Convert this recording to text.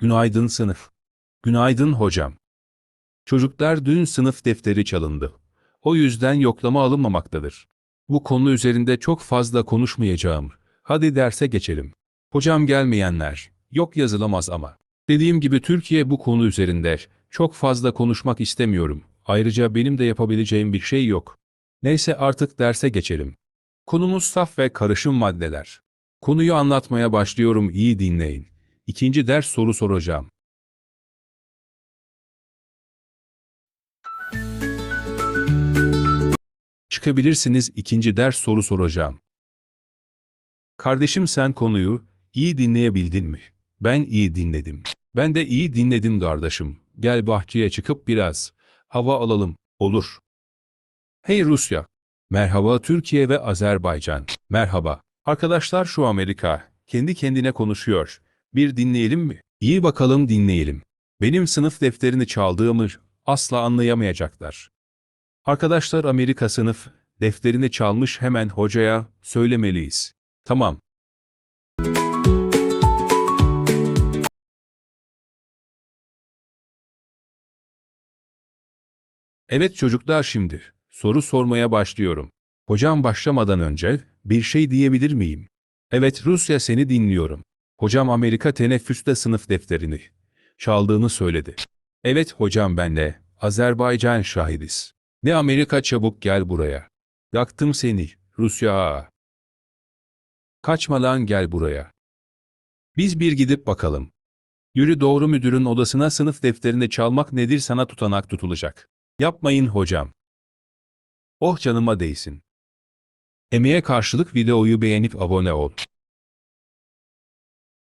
Günaydın sınıf. Günaydın hocam. Çocuklar dün sınıf defteri çalındı. O yüzden yoklama alınmamaktadır. Bu konu üzerinde çok fazla konuşmayacağım. Hadi derse geçelim. Hocam gelmeyenler, yok yazılamaz ama. Dediğim gibi Türkiye bu konu üzerinde çok fazla konuşmak istemiyorum. Ayrıca benim de yapabileceğim bir şey yok. Neyse artık derse geçelim. Konumuz saf ve karışım maddeler. Konuyu anlatmaya başlıyorum iyi dinleyin. İkinci ders soru soracağım. Çıkabilirsiniz ikinci ders soru soracağım. Kardeşim sen konuyu iyi dinleyebildin mi? Ben iyi dinledim. Ben de iyi dinledim kardeşim. Gel bahçeye çıkıp biraz hava alalım. Olur. Hey Rusya. Merhaba Türkiye ve Azerbaycan. Merhaba. Arkadaşlar şu Amerika. Kendi kendine konuşuyor. Bir dinleyelim mi? İyi bakalım dinleyelim. Benim sınıf defterini çaldığımı asla anlayamayacaklar. Arkadaşlar Amerika sınıf defterini çalmış hemen hocaya söylemeliyiz. Tamam. Evet çocuklar şimdi soru sormaya başlıyorum. Hocam başlamadan önce bir şey diyebilir miyim? Evet Rusya seni dinliyorum. Hocam Amerika teneffüste sınıf defterini çaldığını söyledi. Evet hocam benle Azerbaycan şahidiz. Ne Amerika çabuk gel buraya. Yaktım seni Rusya. Kaçma lan gel buraya. Biz bir gidip bakalım. Yürü doğru müdürün odasına sınıf defterini çalmak nedir sana tutanak tutulacak. Yapmayın hocam. Oh canıma değsin. Emeğe karşılık videoyu beğenip abone ol.